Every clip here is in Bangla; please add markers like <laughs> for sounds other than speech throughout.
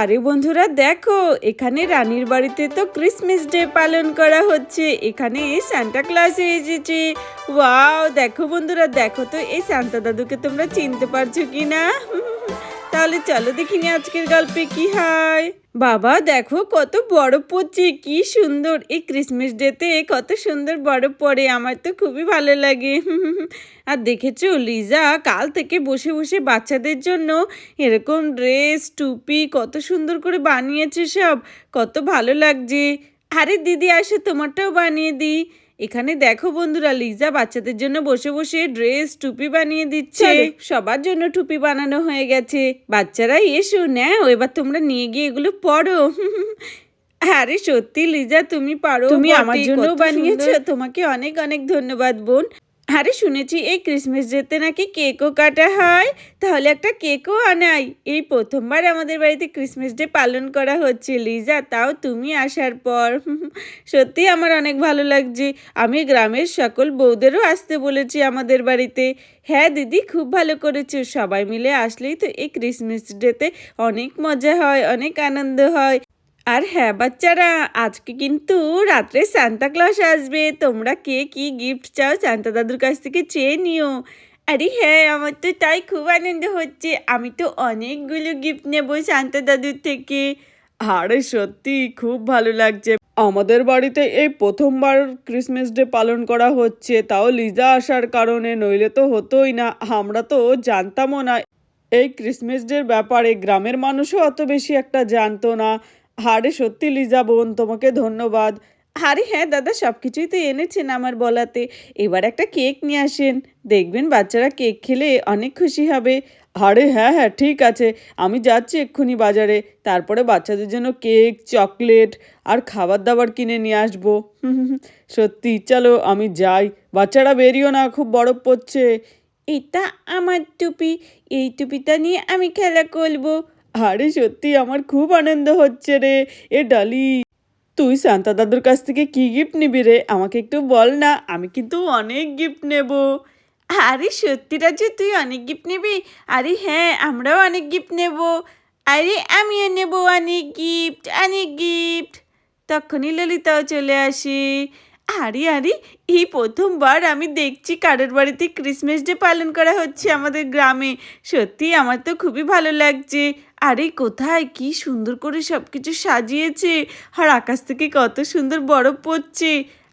আরে বন্ধুরা দেখো, এখানে রানীর বাড়িতে তো ক্রিসমাস ডে পালন করা হচ্ছে। এখানে সান্টা ক্লাস এসেছে। ওয়াও দেখো বন্ধুরা, দেখো তো এই সান্তা দাদুকে তোমরা চিনতে পারছ কি না তাহলে চলো দেখিনি আজকের গল্পে কি হয়। বাবা, দেখো কত বড় পড়ছে, কি সুন্দর। এই ক্রিসমাস ডেতে কত সুন্দর বড় পড়ে, আমার তো খুবই ভালো লাগে। <laughs> আর দেখেছ, লিজা কাল থেকে বসে বসে বাচ্চাদের জন্য এরকম ড্রেস, টুপি কত সুন্দর করে বানিয়েছে সব, কত ভালো লাগছে। আরে দিদি, আসে তোমারটাও বানিয়ে দিই। এখানে দেখো বন্ধুরা লিজা বাচ্চাদের জন্য বসে বসে ড্রেস টুপি বানিয়ে দিচ্ছে। সবার জন্য টুপি বানানো হয়ে গেছে। বাচ্চারা এসো নাও এবার তোমরা নিয়ে গিয়ে এগুলো পড়ো। আরে সত্যি লিজা তুমি পারো তুমি আমার জন্য বানিয়েছো। তোমাকে অনেক অনেক ধন্যবাদ বোন। আরে শুনেছি এই ক্রিসমাস ডেতে নাকি কেকও কাটা হয়। তাহলে একটা কেকও আনাই। এই প্রথমবার আমাদের বাড়িতে ক্রিসমাস ডে পালন করা হচ্ছে, লিজা, তাও তুমি আসার পর। <laughs> সত্যি আমার অনেক ভালো লাগছে। আমি গ্রামের সকল বউদেরও আসতে বলেছি আমাদের বাড়িতে। হ্যাঁ দিদি, খুব ভালো করেছ। সবাই মিলে আসলেই তো এই ক্রিসমাস ডেতে অনেক মজা হয়, অনেক আনন্দ হয়। আর হ্যাঁ বাচ্চারা, আজকে কিন্তু রাত্রে সান্তা ক্লস আসবে। তোমরা কে কি গিফট চাও সান্তা দাদুর কাছ থেকে চেয়ে নিও। আরে হ্যাঁ আমার তো তাই খুব আনন্দ হচ্ছে। আমি তো অনেকগুলো গিফট নেব সান্তা দাদুর থেকে। আরে সত্যি, খুব ভালো লাগছে। আমাদের বাড়িতে এই প্রথমবার ক্রিসমাস ডে পালন করা হচ্ছে। তাও লিজা আসার কারণে, নইলে তো হতোই না। আমরা তো জানতামও না। এই ক্রিসমাস ডের ব্যাপারে গ্রামের মানুষও অত বেশি একটা জানতো না। আরে সত্যি লিজা বোন, তোমাকে ধন্যবাদ। আরে হ্যাঁ দাদা সব কিছুই তো এনেছেন আমার বলাতে। এবার একটা কেক নিয়ে আসেন। দেখবেন বাচ্চারা কেক খেলে অনেক খুশি হবে। আরে হ্যাঁ হ্যাঁ ঠিক আছে। আমি যাচ্ছি এক্ষুনি বাজারে। তারপরে বাচ্চাদের জন্য কেক, চকলেট আর খাবার দাবার কিনে নিয়ে আসব। <laughs> সত্যি, চলো আমি যাই। বাচ্চারা বেরিও না, খুব বরফ পড়ছে। এটা আমার টুপি। এই টুপিটা নিয়ে আমি খেলা করব। আরে সত্যি, আমার খুব আনন্দ হচ্ছে রে। এ ডালি, তুই শান্তা দাদুর কাছ থেকে কি গিফট নিবি রে? আমাকে একটু বল না, আমি কিন্তু অনেক গিফট নেব। আরে সত্যি রাজু, তুই অনেক গিফট নিবি? আরে হ্যাঁ আমরাও অনেক গিফট নেব। আরে আমিও নেব অনেক গিফট অনেক গিফট তখনই ললিতাও চলে আসি। আরে আরে, এই প্রথমবার আমি দেখছি কারোর বাড়িতে ক্রিসমাস ডে পালন করা হচ্ছে আমাদের গ্রামে। সত্যি, আমার তো খুবই ভালো লাগছে। আরে কোথায়? কি সুন্দর করে সব কিছু সাজিয়েছে। আর আকাশ থেকে কত সুন্দর বরফ পড়ছে।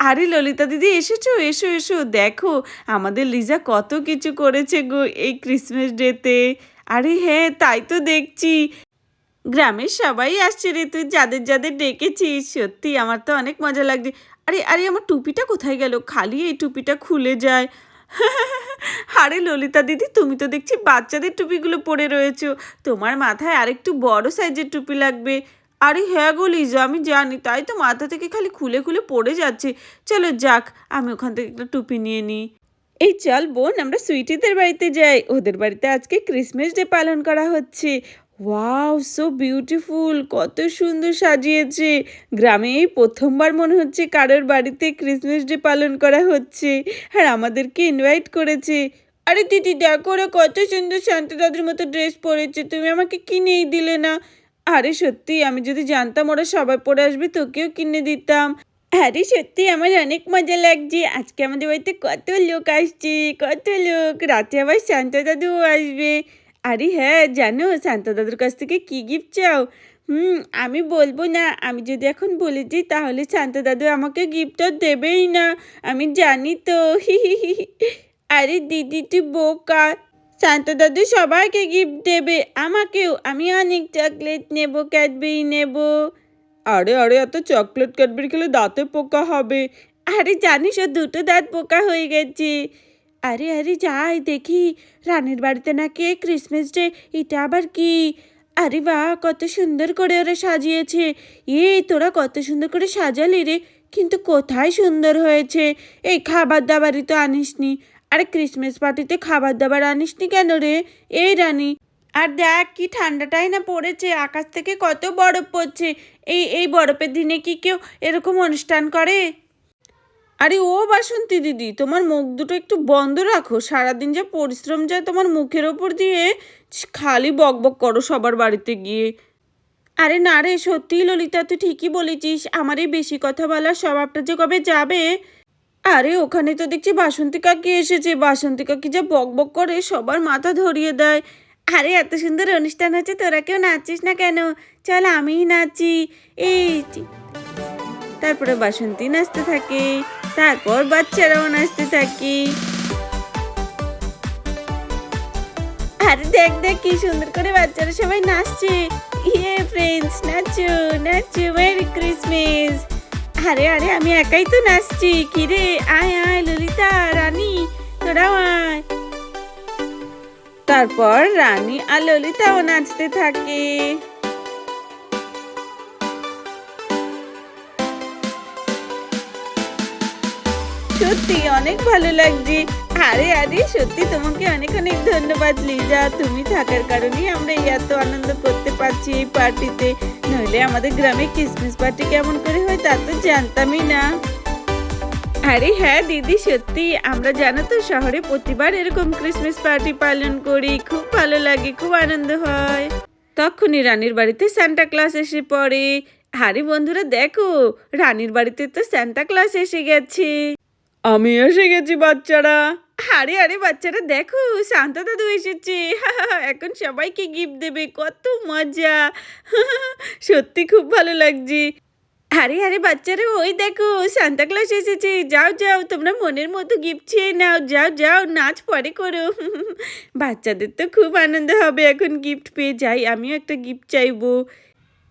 আরে ললিতা দিদি, এসেছ? এসো এসো। দেখো, আমাদের লিজা কত কিছু করেছে গো এই ক্রিসমাস ডেতে। আরে হ্যাঁ তাই তো দেখছি। গ্রামের সবাই আসছে রে, তুই যাদের যাদের ডেকেছিস। সত্যি, আমার তো অনেক মজা লাগছে। আরে আরে, আমার টুপিটা কোথায় গেল? খালি এই টুপিটা খুলে যায়। <laughs> আরে ললিতা দিদি, তুমি তো দেখছি বাচ্চাদের টুপিগুলো পরে রয়েছো। তোমার মাথায় আরেকটু বড় সাইজের টুপি লাগবে। আরে হ্যাঁ গো লিজা, আমি জানি, তাই তো মাথা থেকে খালি খুলে খুলে পড়ে যাচ্ছে। চলো যাক, আমি ওখান থেকে একটা টুপি নিয়ে নিই। এই চল বোন, আমরা সুইটিদের বাড়িতে যাই। ওদের বাড়িতে আজকে ক্রিসমাস ডে পালন করা হচ্ছে। ওয়াও, সো বিউটিফুল, কত সুন্দর সাজিয়েছে। গ্রামে এই প্রথমবার মনে হচ্ছে কারোর বাড়িতে ক্রিসমাস ডে পালন করা হচ্ছে আর আমাদেরকে ইনভাইট করেছে। আরে দিদি, দেখো ওরা কত সুন্দর শান্ত দাদুর মতো ড্রেস পরেছে, তুমি আমাকে কিনেই দিলে না। আরে সত্যি, আমি যদি জানতাম ওরা সবাই পরে আসবে, তোকেও কিনে দিতাম। আরে সত্যি, আমার অনেক মজা লাগছে। আজকে আমাদের বাড়িতে কত লোক আসছে, কত লোক। রাতে আবার শান্ত দাদুও আসবে। আরে হ্যাঁ জানো, শান্ত দাদুর কাছ থেকে কি গিফট চাও? হুম, আমি বলব না। আমি যদি এখন বলে দিই, তাহলে শান্ত দাদু আমাকে গিফটটা দেবেই না। আমি জানি তো। আরে দিদি, তুই বোকা। শান্ত দাদু সবাইকে গিফট দেবে। আমাকেও। আমি অনেক চকলেট নেব ক্যাডবেরি নেব। আরে আরে, এত চকলেট ক্যাডবেরি খেলে দাঁতে পোকা হবে। আরে জানিস ও দুটো দাঁত পোকা হয়ে গেছে। আরে আরে, যাই, দেখি। রানীর বাড়িতে নাকি ক্রিসমাস ডে এটা আবার কি? আরে বাহ, কত সুন্দর করে ওরা সাজিয়েছে। এই, তোরা কত সুন্দর করে সাজালি রে। কিন্তু কোথায় সুন্দর হয়েছে? এই খাবার দাবারই তো আনিসনি। আরে ক্রিসমাস পার্টিতে খাবার দাবার আনিসনি কেন রে? এই রানী। আর দেখ, কি ঠান্ডাটাই না পড়েছে। আকাশ থেকে কত বরফ পড়ছে। এই এই বরফের দিনে কি কেউ এরকম অনুষ্ঠান করে? আরে ও বাসন্তী দিদি, তোমার মুখ দুটো একটু বন্ধ রাখো। সারাদিন যা পরিশ্রম যায় তোমার মুখের ওপর দিয়ে খালি বকবক করো সবার বাড়িতে গিয়ে। আরে না রে সত্যি ললিতা, তুই ঠিকই বলেছিস, আমার এই বেশি কথা বলার স্বভাবটা যে কবে যাবে? আরে ওখানে তো দেখছি বাসন্তী কাকি এসেছে, বাসন্তী কাকি যা বক বক করে সবার মাথা ধরিয়ে দেয়। আরে এত সুন্দর অনুষ্ঠান হচ্ছে, তোরা কেউ নাচছিস না কেন? চল আমিই নাচি। এই তারপরে বাসন্তী নাচতে থাকে। তারপর বাচ্চারাও নাচতে থাকে। আরে দেখ দেখ কি সুন্দর করে বাচ্চারা সবাই নাচছে। ইয়ে ফ্রেন্ডস নাচো নাচো মেরি ক্রিসমাস আরে আরে, আমি একাই তো নাচছি। কিরে, আয় আয়, ললিতা, রানী, তোরাও আয়। তারপর রানী আর ললিতাও নাচতে থাকে। সত্যি অনেক ভালো লাগছে। আরে আরে, সত্যি তোমাকে অনেক অনেক ধন্যবাদ, লিজা। তুমি থাকার কারণেই আমরা এত আনন্দ করতে পারছি এই পার্টিতে। নইলে আমাদের গ্রামে ক্রিসমাস পার্টি কেমন করে হয় তা তো জানতামই না। আরে হ্যাঁ দিদি, সত্যি। আমরা জানো তো, শহরে প্রতিবার এরকম ক্রিসমাস পার্টি পালন করি। খুব ভালো লাগে, খুব আনন্দ হয়। তখনই রানীর বাড়িতে সান্টা ক্লাস এসে পড়ে। আরে, বন্ধুরা, দেখো, রানীর বাড়িতে তো সান্টা ক্লাস এসে গেছে। আমি এসে গেছি বাচ্চারা। আরে আরে বাচ্চারা, দেখো, শান্ত দাদু এসেছে। <laughs> এখন সবাইকে গিফট দেবে, কত মজা। <laughs> সত্যি খুব ভালো লাগছে। আরে আরে বাচ্চারা, ওই দেখো সান্তা ক্লাস এসেছে। যাও যাও, তোমরা মনের মতো গিফট চেয়ে নাও। যাও যাও, নাচ পরে করো। <laughs> বাচ্চাদের তো খুব আনন্দ হবে এখন গিফট পেয়ে। যাই, আমিও একটা গিফট চাইব।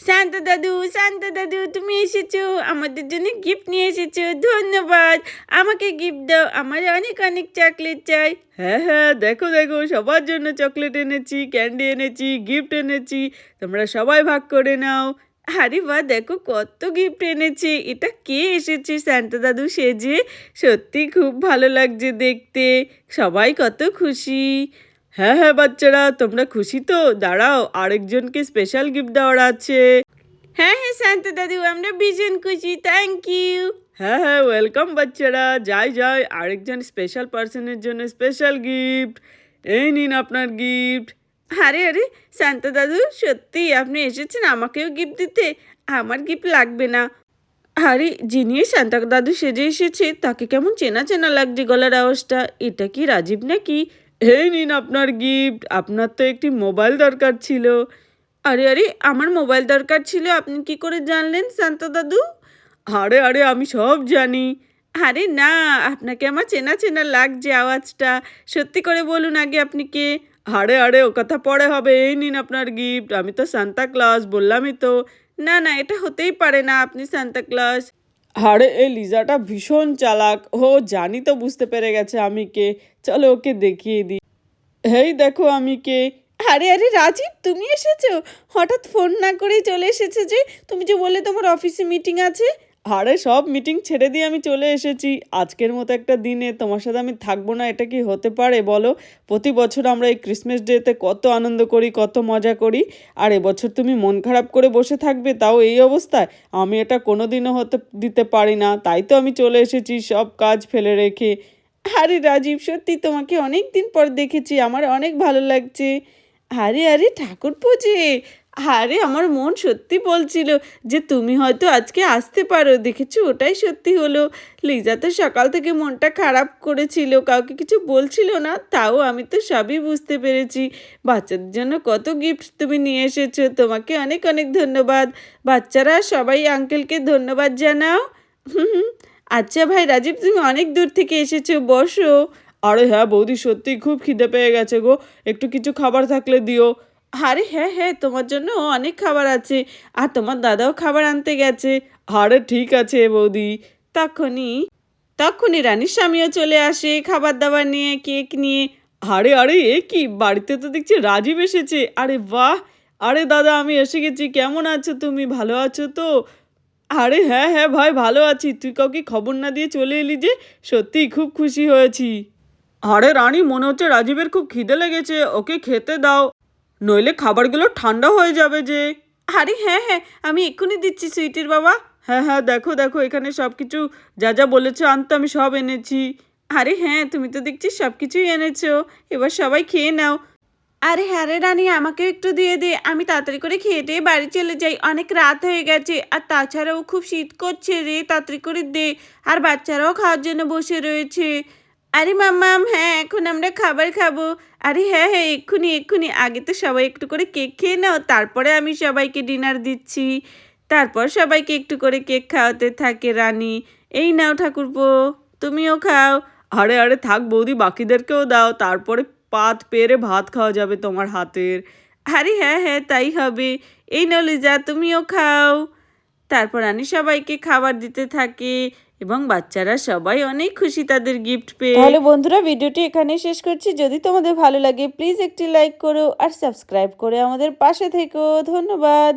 শান্ত দাদু শান্ত দাদু তুমি এসেছ। আমাদের জন্য গিফট নিয়ে এসেছ। ধন্যবাদ। আমাকে গিফট দাও। আমার অনেক অনেক চকলেট চাই। হ্যাঁ হ্যাঁ দেখো দেখো, সবার জন্য চকলেট এনেছি ক্যান্ডি এনেছি গিফট এনেছি। তোমরা সবাই ভাগ করে নাও। আরে বাহ, দেখো কত গিফট এনেছে। এটা কে এসেছে? শান্ত দাদু সেজে। সত্যি খুব ভালো লাগছে দেখতে। সবাই কত খুশি। হ্যাঁ হ্যাঁ বাচ্চারা তোমরা খুশি তো? দাঁড়াও আরেকজনকে স্পেশাল গিফট দেওয়ার আছে। হ্যাঁ হ্যাঁ শান্ত দাদু আমরা ভীষণ খুশি থ্যাংক ইউ হ্যাঁ হ্যাঁ ওয়েলকাম বাচ্চারা যাই যাই আরেকজন স্পেশাল পার্সনের জন্য স্পেশাল গিফট এই নিন আপনার গিফট আরে আরে শান্ত দাদু সত্যি আপনি এসেছেন আমাকেও গিফট দিতে। আমার গিফট লাগবে না। আরে যিনি শান্তা দাদু সেজে এসেছে তাকে কেমন চেনা চেনা লাগছে গলার আওয়াজটা? এটা কি রাজীব নাকি? এই নিন আপনার গিফট আপনার তো একটি মোবাইল দরকার ছিল। আরে আরে, আমার মোবাইল দরকার ছিল, আপনি কি করে জানলেন শান্ত দাদু? আরে আরে, আমি সব জানি। আরে না, আপনাকে আমার চেনা চেনা লাগছে আওয়াজটা। সত্যি করে বলুন আগে আপনি কে? আরে আরে, ও কথা পরে হবে, এই নিন আপনার গিফট আমি তো সান্তা ক্লাস, বললামই তো। না না, এটা হতেই পারে না, আপনি সান্তা ক্লাস। আরে, এই লিজাটা ভীষণ চালাক। ও জানি তো বুঝতে পেরে গেছে আমি কে। চলো ওকে দেখিয়ে দিই। হেই, দেখো আমি কে। আরে আরে, রাজীব, তুমি এসেছ? হঠাৎ ফোন না করেই চলে এসেছে যে, তুমি যে বললে তোমার অফিসে মিটিং আছে? আরে সব মিটিং ছেড়ে দিয়ে আমি চলে এসেছি। আজকের মতো একটা দিনে তোমার সাথে আমি থাকব না, এটা কি হতে পারে বলো? প্রতি বছর আমরা এই ক্রিসমাস ডেতে কত আনন্দ করি, কত মজা করি, আর এবছর তুমি মন খারাপ করে বসে থাকবে, তাও এই অবস্থায়। আমি এটা কোনো দিনও হতে, দিতে পারি না, তাই তো আমি চলে এসেছি, সব কাজ ফেলে রেখে। আরে রাজীব, সত্যি তোমাকে অনেক দিন পর দেখেছি, আমার অনেক ভালো লাগছে। আরে আরে ঠাকুর পুজে আরে, আমার মন সত্যি বলছিল যে তুমি হয়তো আজকে আসতে পারো। দেখেছ? ওটাই সত্যি হলো। লিজা তো সকাল থেকে মনটা খারাপ করেছিল, কাউকে কিছু বলছিল না, তাও আমি তো সবই বুঝতে পেরেছি। বাচ্চাদের জন্য কত গিফট তুমি নিয়ে এসেছ। তোমাকে অনেক অনেক ধন্যবাদ। বাচ্চারা, সবাই আঙ্কেলকে ধন্যবাদ জানাও। হুম আচ্ছা ভাই, রাজীব, তুমি অনেক দূর থেকে এসেছ, বসো। আরে হ্যাঁ বৌদি সত্যি খুব খিদে পেয়ে গেছে গো। একটু কিছু খাবার থাকলে দিও। আরে হ্যাঁ হ্যাঁ তোমার জন্য অনেক খাবার আছে। আর তোমার দাদাও খাবার আনতে গেছে। আরে ঠিক আছে বৌদি। তখনই তখনই রানীর স্বামীও চলে আসে খাবার দাবার নিয়ে, কেক নিয়ে। আরে আরে, এ কি? বাড়িতে তো দেখছি রাজীব এসেছে। আরে বাহ! আরে দাদা, আমি এসে গেছি। কেমন আছো তুমি? ভালো আছো তো? আরে হ্যাঁ হ্যাঁ ভাই, ভালো আছি। তুই কাউকে খবর না দিয়ে চলে এলি যে সত্যিই খুব খুশি হয়েছি। আরে রানী, মনে হচ্ছে রাজীবের খুব খিদে লেগেছে। ওকে খেতে দাও। নইলে খাবারগুলো ঠান্ডা হয়ে যাবে যে। আরে হ্যাঁ হ্যাঁ আমি এক্ষুনি দিচ্ছি সুইটির বাবা। হ্যাঁ হ্যাঁ দেখো দেখো এখানে সব কিছু যা যা বলেছ আনতে আমি সব এনেছি। আরে হ্যাঁ তুমি তো দেখছি সব কিছুই এনেছো। এবার সবাই খেয়ে নাও। আরে হ্যাঁ রে রানী আমাকেও একটু দিয়ে দে। আমি তাড়াতাড়ি করে খেয়ে দিয়ে বাড়ি চলে যাই। অনেক রাত হয়ে গেছে। আর তাছাড়াও খুব শীত করছে রে তাড়াতাড়ি করে দে। আর বাচ্চারাও খাওয়ার জন্য বসে রয়েছে। আরে মাম্মাম হ্যাঁ এখন আমরা খাবার খাব। আরে হ্যাঁ হ্যাঁ এক্ষুনি এক্ষুনি। আগে তো সবাই একটু করে কেক খেয়ে নাও, তারপরে আমি সবাইকে ডিনার দিচ্ছি। তারপর সবাইকে একটু করে কেক খাওয়াতে থাকে রানী। এই নাও ঠাকুরপো, তুমিও খাও। আরে আরে, থাক বৌদি, বাকিদেরকেও দাও। তারপরে পাত পেরে ভাত খাওয়া যাবে তোমার হাতের। আরে হ্যাঁ হ্যাঁ তাই হবে। এই নাও লিজা, তুমিও খাও। তারপর রানী সবাইকে খাবার দিতে থাকে। এবং বাচ্চারা সবাই অনেক খুশি তাদের গিফট পেয়ে। তাহলে বন্ধুরা, ভিডিওটি এখানে শেষ করছি। যদি তোমাদের ভালো লাগে প্লিজ একটি লাইক করো আর সাবস্ক্রাইব করে আমাদের পাশে থেকো। ধন্যবাদ।